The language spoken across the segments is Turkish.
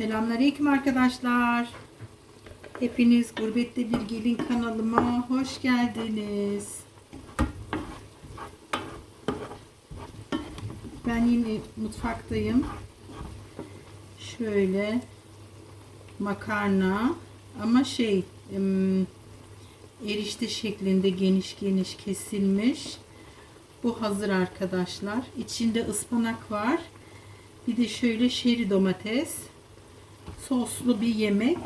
Selamünaleyküm arkadaşlar. Hepiniz Gurbette Bir Gelin kanalıma hoş geldiniz. Ben yine mutfaktayım. Şöyle makarna ama şey erişte şeklinde geniş geniş kesilmiş. Bu hazır arkadaşlar. İçinde ıspanak var. Bir de şöyle şeri domates. Soslu bir yemek.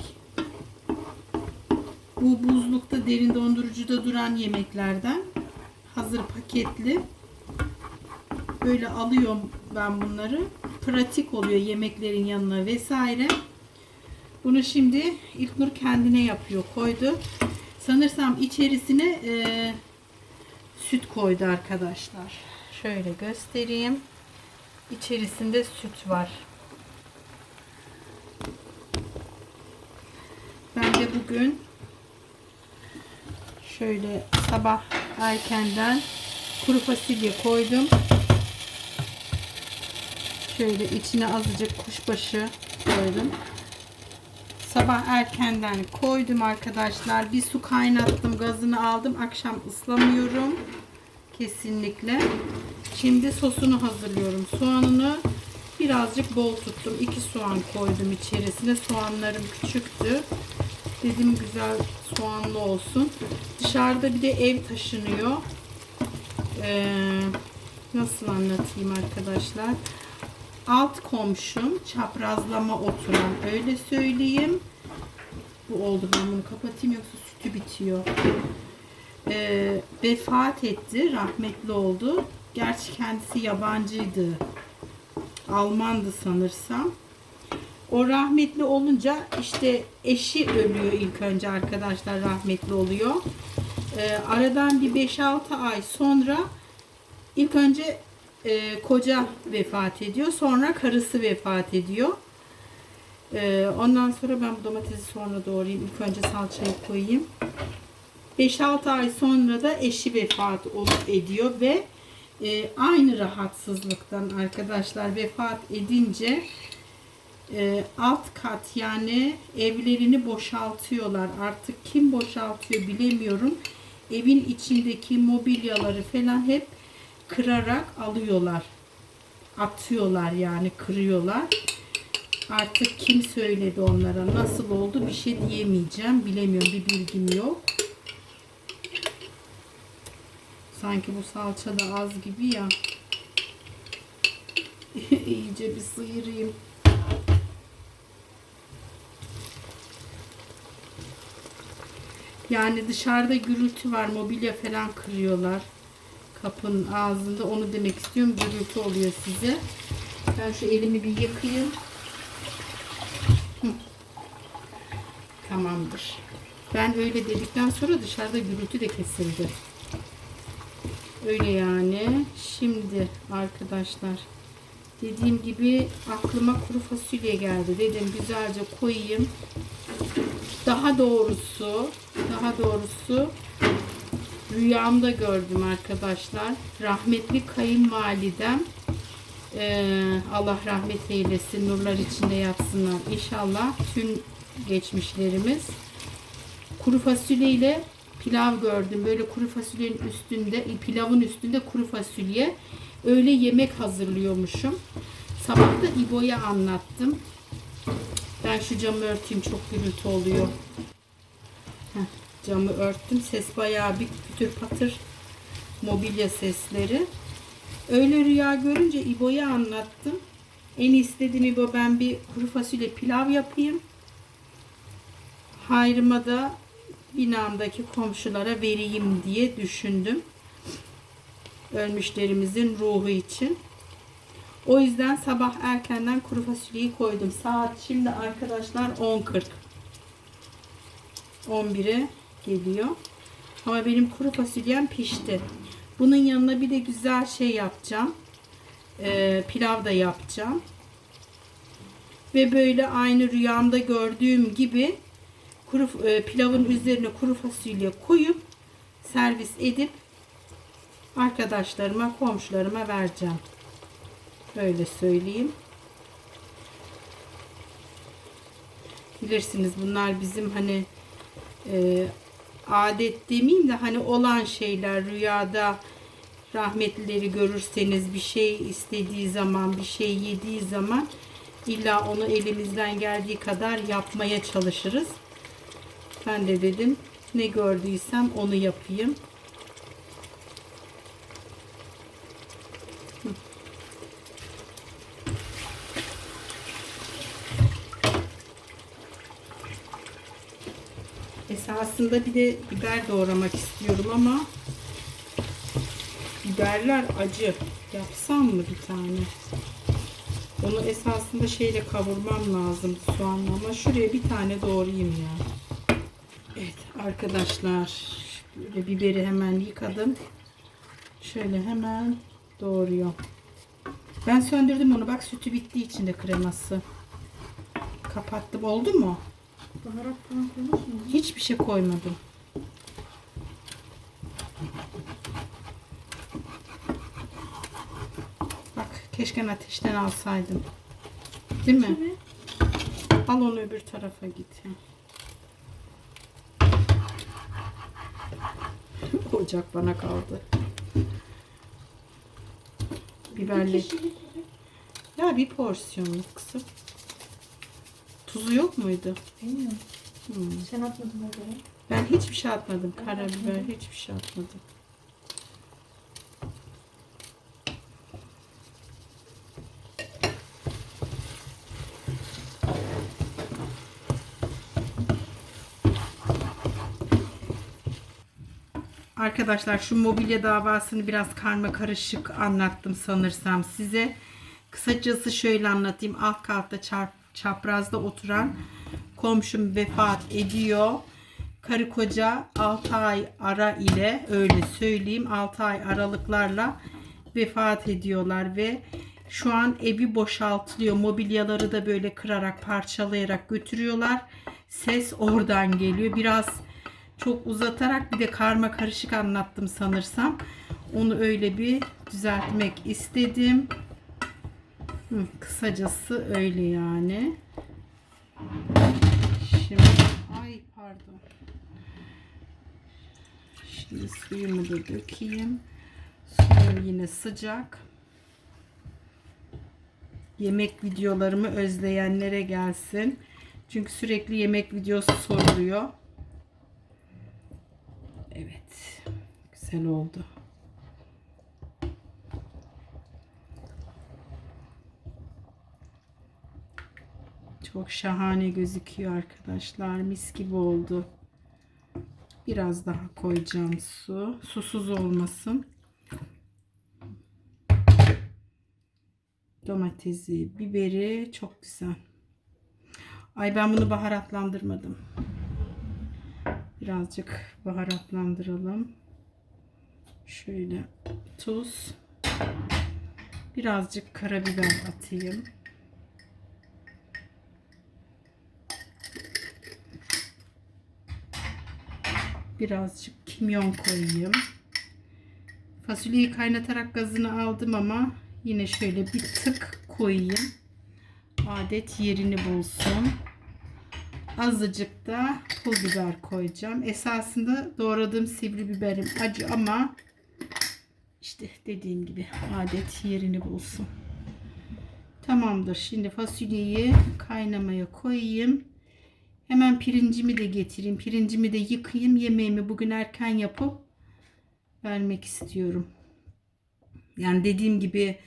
Bu buzlukta derin dondurucuda duran yemeklerden. Hazır paketli. Böyle alıyorum ben bunları. Pratik oluyor yemeklerin yanına vesaire. Bunu şimdi İlknur kendine yapıyor. Koydu. Sanırsam içerisine e, süt koydu arkadaşlar. Şöyle göstereyim. İçerisinde süt var. Ben de bugün şöyle sabah erkenden kuru fasulye koydum. Şöyle içine azıcık kuşbaşı koydum. Sabah erkenden koydum arkadaşlar. Bir su kaynattım, gazını aldım. Akşam ıslamıyorum. Kesinlikle. Şimdi sosunu hazırlıyorum. Soğanını birazcık bol tuttum. 2 soğan koydum içerisine. Soğanlarım küçüktü. Dedim güzel soğanlı olsun. Dışarıda bir de ev taşınıyor. Ee, nasıl anlatayım arkadaşlar? Alt komşum çaprazlama oturan öyle söyleyeyim. Bu oldu ben bunu kapatayım yoksa sütü bitiyor. Ee, vefat etti. Rahmetli oldu. Gerçi kendisi yabancıydı. Almandı sanırsam. O rahmetli olunca işte eşi ölüyor ilk önce arkadaşlar rahmetli oluyor. Ee, aradan bir 5-6 ay sonra ilk önce e, koca vefat ediyor. Sonra karısı vefat ediyor. Ee, ondan sonra ben bu domatesi sonra doğrayayım. İlk önce salçayı koyayım. 5-6 ay sonra da eşi vefat olup ediyor ve e, aynı rahatsızlıktan arkadaşlar vefat edince e, alt kat yani evlerini boşaltıyorlar. Artık kim boşaltıyor bilemiyorum. Evin içindeki mobilyaları falan hep kırarak alıyorlar. Atıyorlar yani kırıyorlar. Artık kim söyledi onlara nasıl oldu bir şey diyemeyeceğim. Bilemiyorum bir bilgim yok. Sanki bu salça da az gibi ya. İyice bir sıyırayım. Yani dışarıda gürültü var. Mobilya falan kırıyorlar. Kapının ağzında. Onu demek istiyorum. Gürültü oluyor size. Ben şu elimi bir yıkayayım. Tamamdır. Ben öyle dedikten sonra dışarıda gürültü de kesildi. Öyle yani. Şimdi arkadaşlar dediğim gibi aklıma kuru fasulye geldi. Dedim güzelce koyayım. Daha doğrusu daha doğrusu rüyamda gördüm arkadaşlar. Rahmetli kayınvalidem eee, Allah rahmet eylesin. Nurlar içinde yatsınlar. İnşallah tüm geçmişlerimiz kuru fasulye ile pilav gördüm. Böyle kuru fasulyenin üstünde, pilavın üstünde kuru fasulye. Öyle yemek hazırlıyormuşum. Sabah da İbo'ya anlattım. Ben şu camı örteyim çok gürültü oluyor. Heh, camı örttüm. Ses bayağı bir kütür patır mobilya sesleri. Öyle rüya görünce İbo'ya anlattım. En istedim İbo ben bir kuru fasulye pilav yapayım. Hayrıma da binamdaki komşulara vereyim diye düşündüm. Ölmüşlerimizin ruhu için. O yüzden sabah erkenden kuru fasulyeyi koydum. Saat şimdi arkadaşlar 10.40. 11'e geliyor. Ama benim kuru fasulyem pişti. Bunun yanına bir de güzel şey yapacağım. Ee, pilav da yapacağım. Ve böyle aynı rüyamda gördüğüm gibi kuru e, pilavın üzerine kuru fasulye koyup servis edip arkadaşlarıma, komşularıma vereceğim. Öyle söyleyeyim. Bilirsiniz bunlar bizim hani e, adet demeyeyim de hani olan şeyler rüyada rahmetlileri görürseniz bir şey istediği zaman bir şey yediği zaman illa onu elimizden geldiği kadar yapmaya çalışırız. Ben de dedim ne gördüysem onu yapayım. Esasında bir de biber doğramak istiyorum ama biberler acı. Yapsam mı bir tane? Onu esasında şeyle kavurmam lazım soğanla ama şuraya bir tane doğrayayım ya. Evet arkadaşlar böyle biberi hemen yıkadım. Şöyle hemen doğruyor. Ben söndürdüm onu. Bak sütü bitti içinde kreması. Kapattım. Oldu mu? Baharat falan koymuş mu? Hiçbir şey koymadım. Bak keşke ateşten alsaydım. Değil mi? Evet. Al onu öbür tarafa git. Ocak bana kaldı. Biberli. Ya bir porsiyonluk kızım. Tuzu yok muydu? Bilmiyorum. Hmm. Sen atmadın o göre. Ben hiçbir şey atmadım. Karabiber hiçbir şey atmadım. Arkadaşlar şu mobilya davasını biraz karma karışık anlattım sanırsam size. Kısacası şöyle anlatayım. Alt katta çarp, çaprazda oturan komşum vefat ediyor. Karı koca 6 ay ara ile öyle söyleyeyim 6 ay aralıklarla vefat ediyorlar ve şu an evi boşaltılıyor. Mobilyaları da böyle kırarak parçalayarak götürüyorlar. Ses oradan geliyor. Biraz çok uzatarak bir de karma karışık anlattım sanırsam. Onu öyle bir düzeltmek istedim. Kısacası öyle yani. Şimdi ay pardon. Şimdi suyumu da dökeyim. Suyum yine sıcak. Yemek videolarımı özleyenlere gelsin. Çünkü sürekli yemek videosu soruluyor. Evet. Güzel oldu. Çok şahane gözüküyor arkadaşlar. Mis gibi oldu. Biraz daha koyacağım su. Susuz olmasın. Domatesi, biberi çok güzel. Ay ben bunu baharatlandırmadım. Birazcık baharatlandıralım. Şöyle tuz. Birazcık karabiber atayım. Birazcık kimyon koyayım. Fasulyeyi kaynatarak gazını aldım ama yine şöyle bir tık koyayım. Adet yerini bulsun. Azıcık da pul biber koyacağım. Esasında doğradığım sivri biberim acı ama işte dediğim gibi adet yerini bulsun. Tamamdır. Şimdi fasulyeyi kaynamaya koyayım. Hemen pirincimi de getireyim. Pirincimi de yıkayayım. Yemeğimi bugün erken yapıp vermek istiyorum. Yani dediğim gibi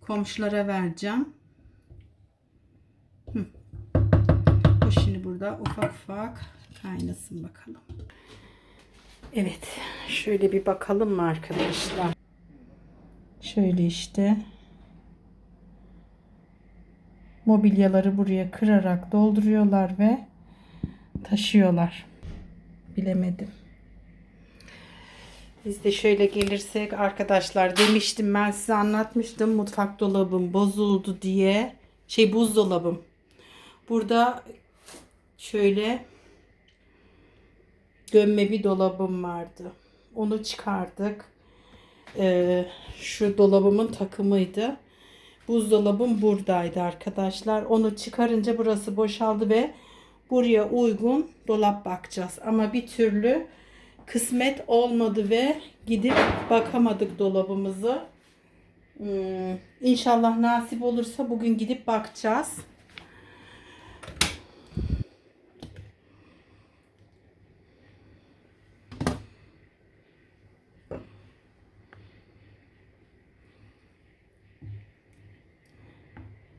komşulara vereceğim. Bu şimdi burada ufak ufak kaynasın bakalım. Evet. Şöyle bir bakalım mı arkadaşlar? Şöyle işte. Mobilyaları buraya kırarak dolduruyorlar ve taşıyorlar. Bilemedim. Biz de şöyle gelirsek arkadaşlar demiştim ben size anlatmıştım mutfak dolabım bozuldu diye. Şey buzdolabım. Burada şöyle gömme bir dolabım vardı. Onu çıkardık. Ee, şu dolabımın takımıydı. Buzdolabım buradaydı arkadaşlar. Onu çıkarınca burası boşaldı ve buraya uygun dolap bakacağız. Ama bir türlü kısmet olmadı ve gidip bakamadık dolabımızı. Hmm, İnşallah nasip olursa bugün gidip bakacağız.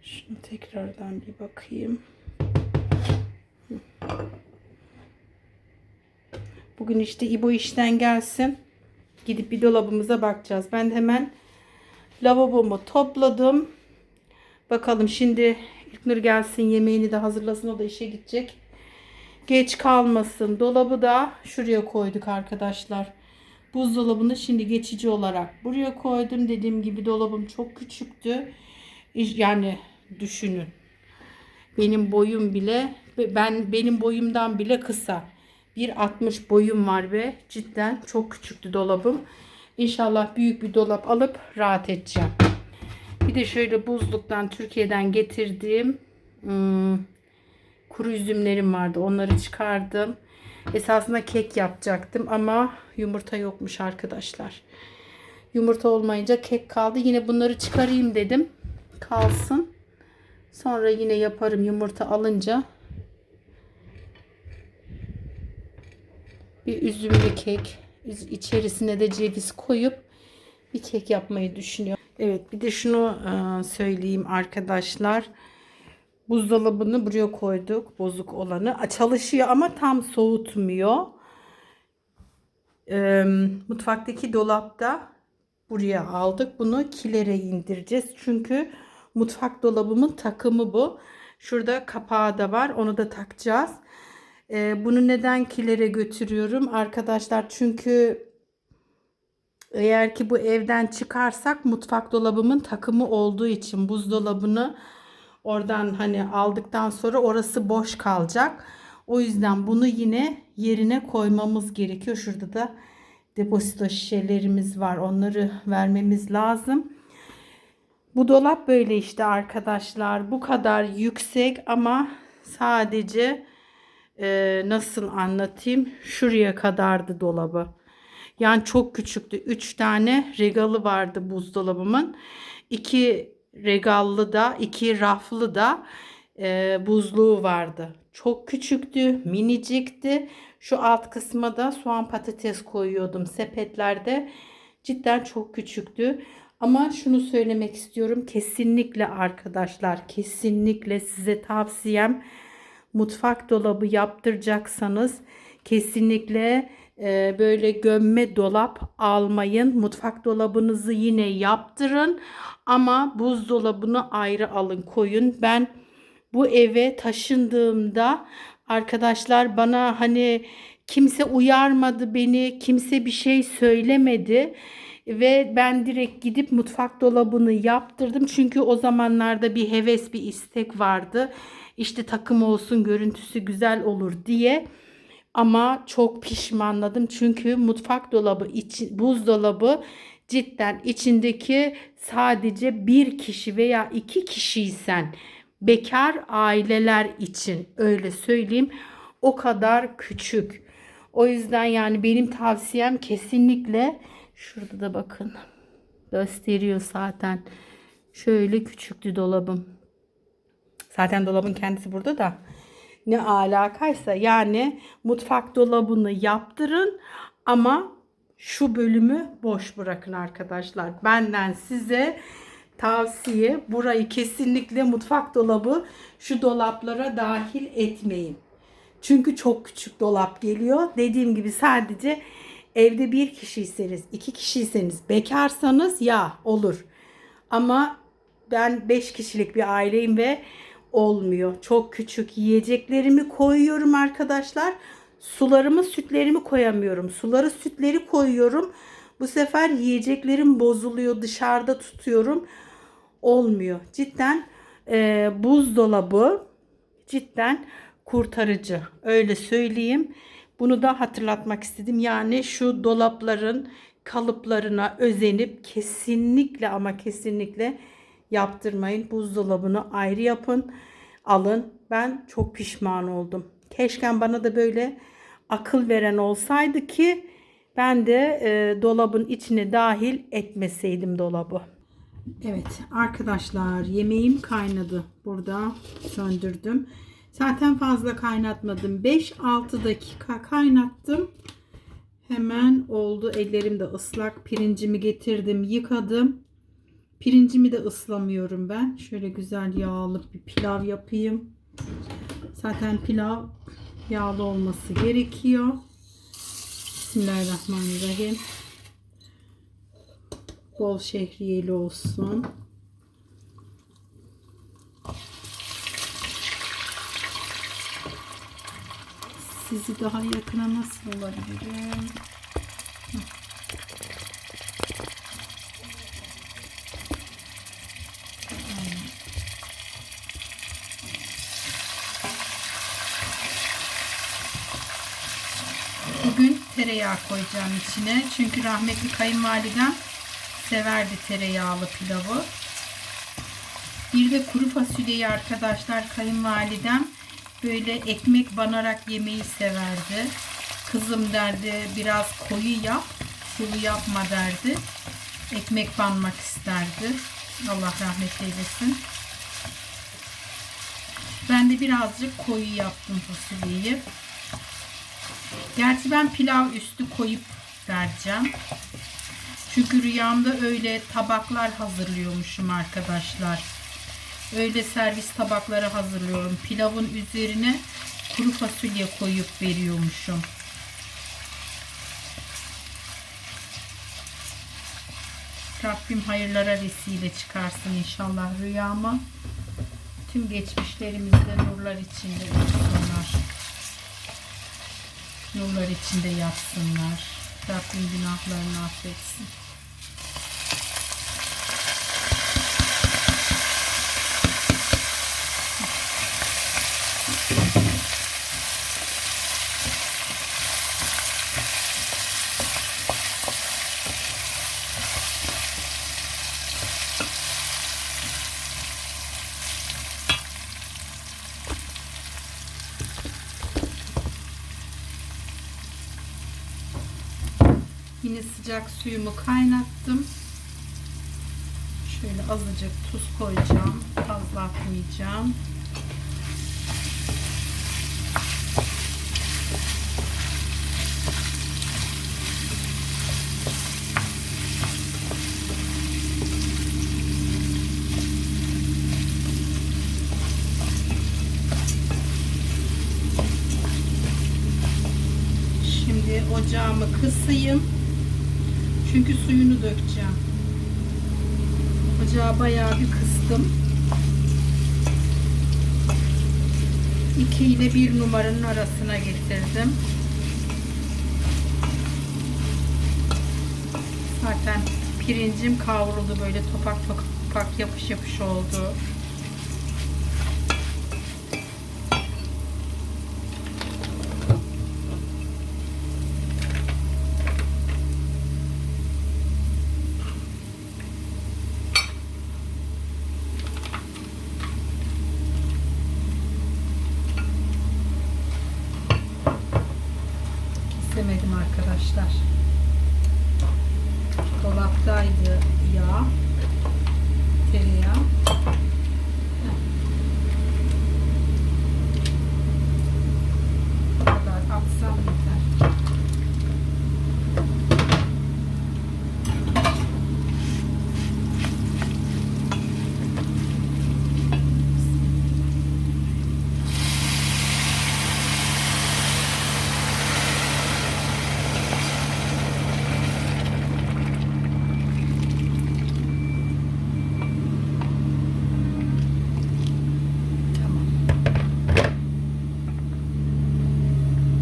Şunu tekrardan bir bakayım. Bugün işte İbo işten gelsin. Gidip bir dolabımıza bakacağız. Ben hemen lavabomu topladım. Bakalım şimdi İlknur gelsin yemeğini de hazırlasın. O da işe gidecek. Geç kalmasın. Dolabı da şuraya koyduk arkadaşlar. Buzdolabını şimdi geçici olarak buraya koydum. Dediğim gibi dolabım çok küçüktü. Yani düşünün. Benim boyum bile ben benim boyumdan bile kısa. 1.60 boyum var ve cidden çok küçüktü dolabım. İnşallah büyük bir dolap alıp rahat edeceğim. Bir de şöyle buzluktan Türkiye'den getirdiğim hmm, kuru üzümlerim vardı. Onları çıkardım. Esasında kek yapacaktım ama yumurta yokmuş arkadaşlar. Yumurta olmayınca kek kaldı. Yine bunları çıkarayım dedim. Kalsın. Sonra yine yaparım yumurta alınca. Bir üzümlü kek. İçerisine de ceviz koyup bir kek yapmayı düşünüyorum. Evet bir de şunu e, söyleyeyim arkadaşlar. Buzdolabını buraya koyduk. Bozuk olanı. Çalışıyor ama tam soğutmuyor. E, mutfaktaki dolapta buraya aldık. Bunu kilere indireceğiz. Çünkü mutfak dolabımın takımı bu. Şurada kapağı da var. Onu da takacağız. E, bunu neden kilere götürüyorum arkadaşlar? Çünkü eğer ki bu evden çıkarsak mutfak dolabımın takımı olduğu için buzdolabını oradan hani aldıktan sonra orası boş kalacak. O yüzden bunu yine yerine koymamız gerekiyor. Şurada da depozito şişelerimiz var. Onları vermemiz lazım. Bu dolap böyle işte arkadaşlar. Bu kadar yüksek ama sadece e, nasıl anlatayım? Şuraya kadardı dolabı. Yani çok küçüktü. 3 tane regalı vardı buzdolabımın. 2 regallı da, 2 raflı da e, buzluğu vardı. Çok küçüktü, minicikti. Şu alt kısma da soğan patates koyuyordum sepetlerde. Cidden çok küçüktü. Ama şunu söylemek istiyorum. Kesinlikle arkadaşlar, kesinlikle size tavsiyem mutfak dolabı yaptıracaksanız kesinlikle e, böyle gömme dolap almayın. Mutfak dolabınızı yine yaptırın ama buzdolabını ayrı alın koyun. Ben bu eve taşındığımda arkadaşlar bana hani kimse uyarmadı beni, kimse bir şey söylemedi ve ben direkt gidip mutfak dolabını yaptırdım. Çünkü o zamanlarda bir heves, bir istek vardı. İşte takım olsun, görüntüsü güzel olur diye. Ama çok pişmanladım çünkü mutfak dolabı, içi, buzdolabı cidden içindeki sadece bir kişi veya iki kişiysen bekar aileler için öyle söyleyeyim o kadar küçük. O yüzden yani benim tavsiyem kesinlikle şurada da bakın gösteriyor zaten. Şöyle küçüktü dolabım. Zaten dolabın kendisi burada da ne alakaysa yani mutfak dolabını yaptırın ama şu bölümü boş bırakın arkadaşlar. Benden size tavsiye burayı kesinlikle mutfak dolabı şu dolaplara dahil etmeyin. Çünkü çok küçük dolap geliyor. Dediğim gibi sadece evde bir kişiyseniz, iki kişiyseniz, bekarsanız ya olur. Ama ben 5 kişilik bir aileyim ve olmuyor. Çok küçük yiyeceklerimi koyuyorum arkadaşlar. Sularımı, sütlerimi koyamıyorum. Suları, sütleri koyuyorum. Bu sefer yiyeceklerim bozuluyor. Dışarıda tutuyorum. Olmuyor. Cidden e, buzdolabı cidden kurtarıcı. Öyle söyleyeyim. Bunu da hatırlatmak istedim. Yani şu dolapların kalıplarına özenip kesinlikle ama kesinlikle yaptırmayın. Buzdolabını ayrı yapın. Alın. Ben çok pişman oldum. Keşke bana da böyle akıl veren olsaydı ki ben de e, dolabın içine dahil etmeseydim dolabı. Evet arkadaşlar yemeğim kaynadı. Burada söndürdüm. Zaten fazla kaynatmadım. 5-6 dakika kaynattım. Hemen oldu. Ellerim de ıslak. Pirincimi getirdim, yıkadım. Pirincimi de ıslamıyorum ben. Şöyle güzel yağlı bir pilav yapayım. Zaten pilav yağlı olması gerekiyor. Bismillahirrahmanirrahim. Bol şehriyeli olsun. Sizi daha yakına nasıl olabilirim? Bugün tereyağı koyacağım içine. Çünkü rahmetli kayınvalidem severdi tereyağlı pilavı. Bir de kuru fasulyeyi arkadaşlar kayınvalidem böyle ekmek banarak yemeyi severdi. Kızım derdi biraz koyu yap, sulu yapma derdi. Ekmek banmak isterdi. Allah rahmet eylesin. Ben de birazcık koyu yaptım fasulyeyi. Gerçi ben pilav üstü koyup vereceğim. Çünkü rüyamda öyle tabaklar hazırlıyormuşum arkadaşlar. Öyle servis tabakları hazırlıyorum. Pilavın üzerine kuru fasulye koyup veriyormuşum. Rabbim hayırlara vesile çıkarsın inşallah rüyama. Tüm geçmişlerimizde nurlar içinde olsunlar. Nurlar içinde yatsınlar. Rabbim günahlarını affetsin. Yine sıcak suyumu kaynattım. Şöyle azıcık tuz koyacağım. Fazla atmayacağım. Ocağımı kısayım. Çünkü suyunu dökeceğim. Ocağı bayağı bir kıstım. 2 ile 1 numaranın arasına getirdim. Zaten pirincim kavruldu böyle topak topak yapış yapış oldu. Kesemedim arkadaşlar. Dolaptaydı yağ. Tereyağı. Bu kadar atsam yeter. Tamam.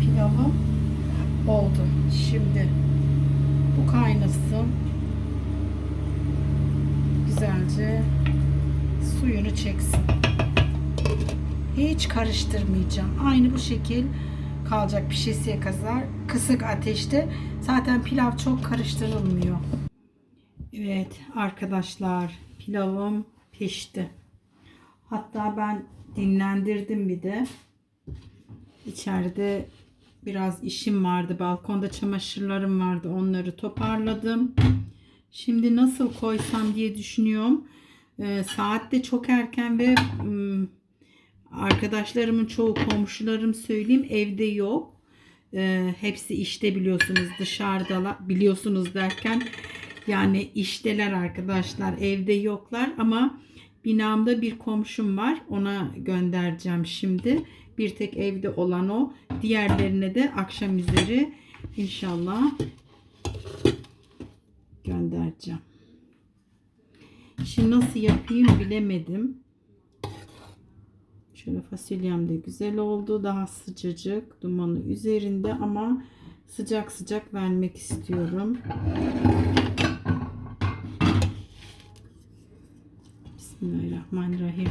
Pilavım oldu. Şimdi bu kaynasın. Güzelce suyunu çeksin. Karıştırmayacağım. Aynı bu şekil kalacak pişesiye kadar kısık ateşte. Zaten pilav çok karıştırılmıyor. Evet arkadaşlar pilavım pişti. Hatta ben dinlendirdim bir de. İçeride biraz işim vardı. Balkonda çamaşırlarım vardı. Onları toparladım. Şimdi nasıl koysam diye düşünüyorum. Ee, saat de çok erken ve ım, arkadaşlarımın çoğu komşularım söyleyeyim evde yok. Ee, hepsi işte biliyorsunuz dışarıda biliyorsunuz derken yani işteler arkadaşlar evde yoklar ama binamda bir komşum var ona göndereceğim şimdi. Bir tek evde olan o. Diğerlerine de akşam üzeri inşallah göndereceğim. Şimdi nasıl yapayım bilemedim. Şöyle fasulyem de güzel oldu. Daha sıcacık dumanı üzerinde ama sıcak sıcak vermek istiyorum. Bismillahirrahmanirrahim.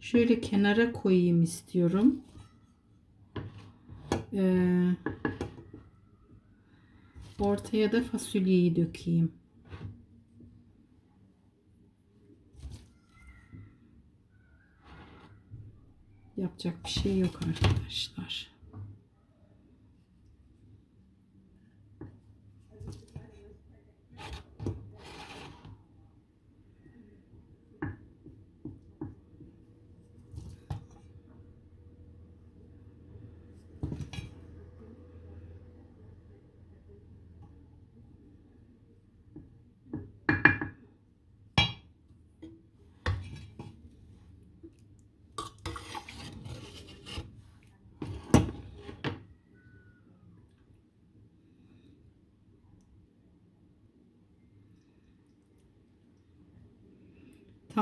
Şöyle kenara koyayım istiyorum. Ee, ortaya da fasulyeyi dökeyim. Yapacak bir şey yok arkadaşlar.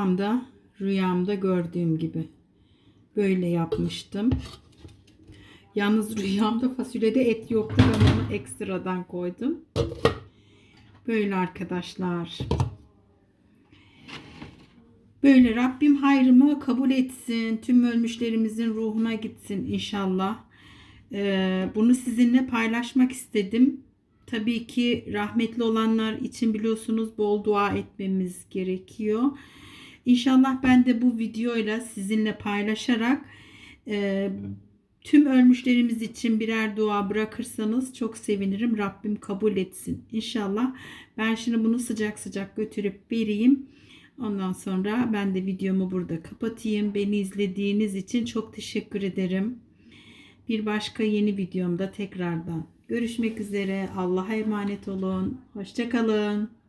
Tam da rüyamda gördüğüm gibi. Böyle yapmıştım. Yalnız rüyamda fasulyede et yoktu. Ben onu ekstradan koydum. Böyle arkadaşlar. Böyle Rabbim hayrımı kabul etsin. Tüm ölmüşlerimizin ruhuna gitsin inşallah. Ee, bunu sizinle paylaşmak istedim. Tabii ki rahmetli olanlar için biliyorsunuz bol dua etmemiz gerekiyor. İnşallah ben de bu videoyla sizinle paylaşarak e, tüm ölmüşlerimiz için birer dua bırakırsanız çok sevinirim. Rabbim kabul etsin. İnşallah ben şimdi bunu sıcak sıcak götürüp vereyim. Ondan sonra ben de videomu burada kapatayım. Beni izlediğiniz için çok teşekkür ederim. Bir başka yeni videomda tekrardan görüşmek üzere. Allah'a emanet olun. Hoşçakalın.